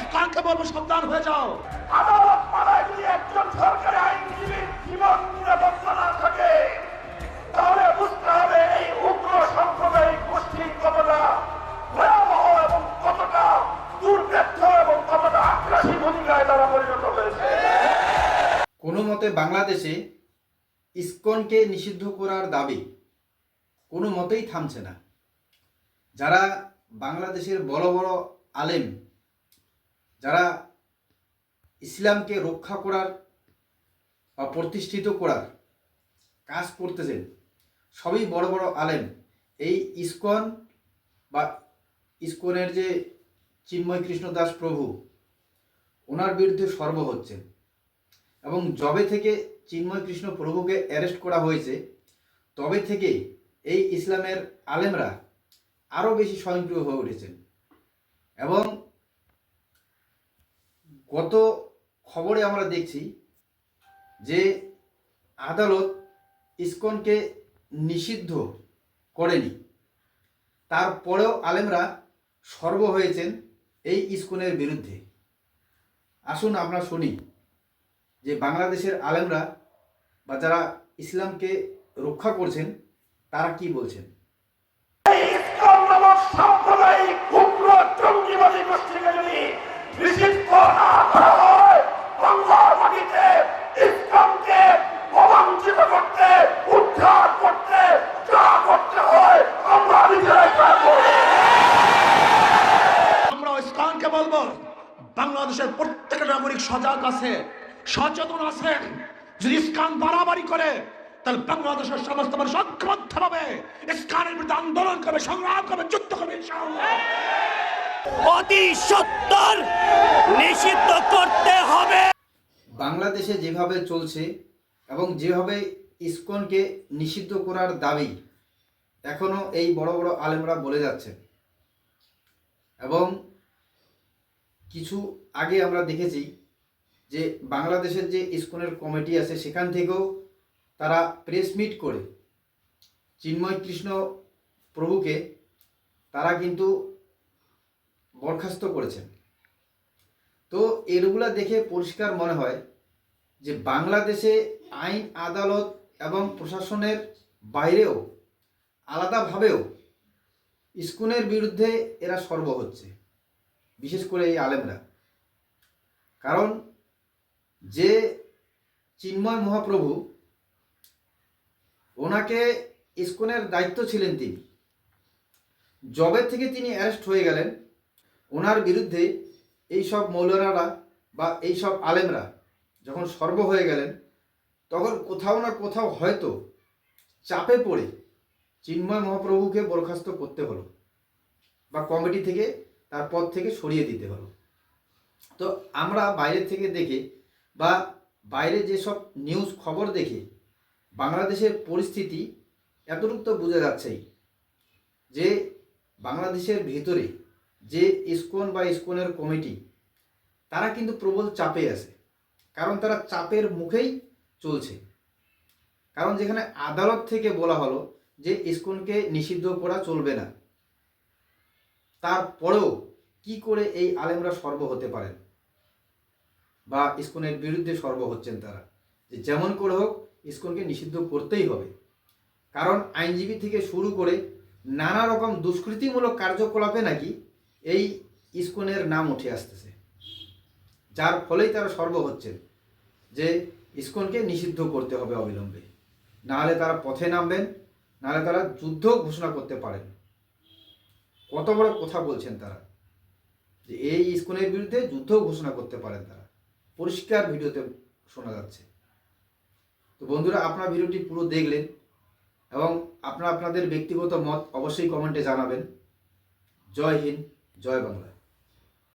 ইসলামকে বলব সাবধান হয়ে যাও। আদালত মারায় যদি একজন সরকারি আইনজীবীর জীবন নিরাপত্তা না থাকে তাহলে বুঝতে হবে এই উগ্র সাম্প্রদায়িক গোষ্ঠী কতটা ভয়াবহ এবং কতটা দুর্বৃত্ত এবং কতটা আগ্রাসী ভূমিকায় তারা পরিণত হয়েছে। কোনো মতে বাংলাদেশে ইসকনকে নিষিদ্ধ করার দাবি কোনো মতেই থামছে না। যারা বাংলাদেশের বড় বড় আলেম যারা ইসলামকে রক্ষা করার বা প্রতিষ্ঠিত করার কাজ করতেছেন, সবই বড় বড় আলেম। এই ইস্কন বা ইস্কনের যে চিন্ময় কৃষ্ণ দাস প্রভু, ওনার বিরুদ্ধে সর্ব হচ্ছেন এবং যবে থেকে চিন্ময় কৃষ্ণ প্রভুকে অ্যারেস্ট করা হয়েছে, তবে থেকে এই ইসলামের আলেমরা আরও বেশি স্বয়ংক্রিয় হয়ে উঠেছেন। এবং গত খবরে আমরা দেখছি যে আদালত ইসকনকে নিষিদ্ধ করেনি। তারপরেও আলেমরা সর্ব হয়েছেন এই ইসকনের বিরুদ্ধে। আসুন আমরা শুনি যে বাংলাদেশের আলেমরা বা যারা ইসলামকে রক্ষা করছেন, তারা কি বলছেন? সাম্প্রদায়িক উগ্র জঙ্গিবাদী গোষ্ঠীকে যদি আমরা নিজেরাই বলব, বাংলাদেশের প্রত্যেকটা নাগরিক সজাগ আছে, সচেতন আছেন যদি ইসলাম বাড়াবাড়ি করে, তাহলে বাংলাদেশের সমস্ত মানুষ ঐক্যবদ্ধ হবে ইসলামের বিরুদ্ধে আন্দোলন করবে, সংগ্রাম করবে, যুদ্ধ করবে, ইনশাআল্লাহ। অতি সত্তর নিষিদ্ধ করতে হবে। বাংলাদেশে যেভাবে চলছে এবং যেভাবে ইসকনকে নিষিদ্ধ করার দাবি এখনও এই বড় বড় আলেমরা বলে যাচ্ছে। এবং কিছু আগে আমরা দেখেছি যে বাংলাদেশের যে ইসকনের কমিটি আছে, সেখান থেকেও তারা প্রেস মিট করে। চিন্ময় কৃষ্ণ প্রভুকে তারা কিন্তু বরখাস্ত করেছেন। তো এগুলা দেখে পরিষ্কার মনে হয় যে বাংলাদেশে আইন, আদালত এবং প্রশাসনের বাইরেও আলাদাভাবেও স্কুনের বিরুদ্ধে এরা সর্ব হচ্ছে, বিশেষ করে এই আলেমরা। কারণ যে চিন্ময় মহাপ্রভু ওনাকে ইস্কনের দায়িত্ব ছিলেন তিনি। জবের থেকে তিনি অ্যারেস্ট হয়ে গেলেন ওনার বিরুদ্ধে এই সব মৌলানারা বা এই সব আলেমরা যখন সর্ব হয়ে গেলেন, তখন কোথাও না কোথাও হয়তো চাপে পড়ে চিন্ময় মহাপ্রভুকে বরখাস্ত করতে হলো বা কমিটি থেকে তার পদ থেকে সরিয়ে দিতে হলো। তো আমরা বাইরে থেকে দেখে বা বাইরে যেসব নিউজ খবর দেখে বাংলাদেশের পরিস্থিতি এতটুকু তো বোঝা যাচ্ছেই যে বাংলাদেশের ভিতরে যে ইসকন বা ইসকনের কমিটি, তারা কিন্তু প্রবল চাপে আছে। কারণ তারা চাপের মুখেই চলছে। কারণ যেখানে আদালত থেকে বলা হলো যে ইসকনকে নিষিদ্ধ করা চলবে না, তারপরেও কি করে এই আলেমরা সর্ব হতে পারেন? বা ইসকনের বিরুদ্ধে সর্ব হচ্ছেন তারা? যে যেমন করে হোক, ইসকনকে নিষিদ্ধ করতেই হবে। কারণ আইনজীবী থেকে শুরু করে নানা রকম দুষ্কৃতিমূলক কার্যকলাপে নাকি এই ইস্কনের নাম উঠে আসতেছে। যার ফলেই তারা সর্ব হচ্ছেন, যে ইস্কনকে নিষিদ্ধ করতে হবে অবিলম্বে। নাহলে তারা পথে নামবেন, নাহলে তারা যুদ্ধ ঘোষণা করতে পারেন। কত বড় কথা বলছেন তারা, যে এই ইসকনের বিরুদ্ধে যুদ্ধ ঘোষণা করতে পারেন তারা। পরিষ্কার ভিডিওতে শোনা যাচ্ছে। তো বন্ধুরা, আপনার ভিডিওটি পুরো দেখলেন এবং আপনারা আপনাদের ব্যক্তিগত মত অবশ্যই কমেন্টে জানাবেন। জয় হিন্দ। জয় বাংলা।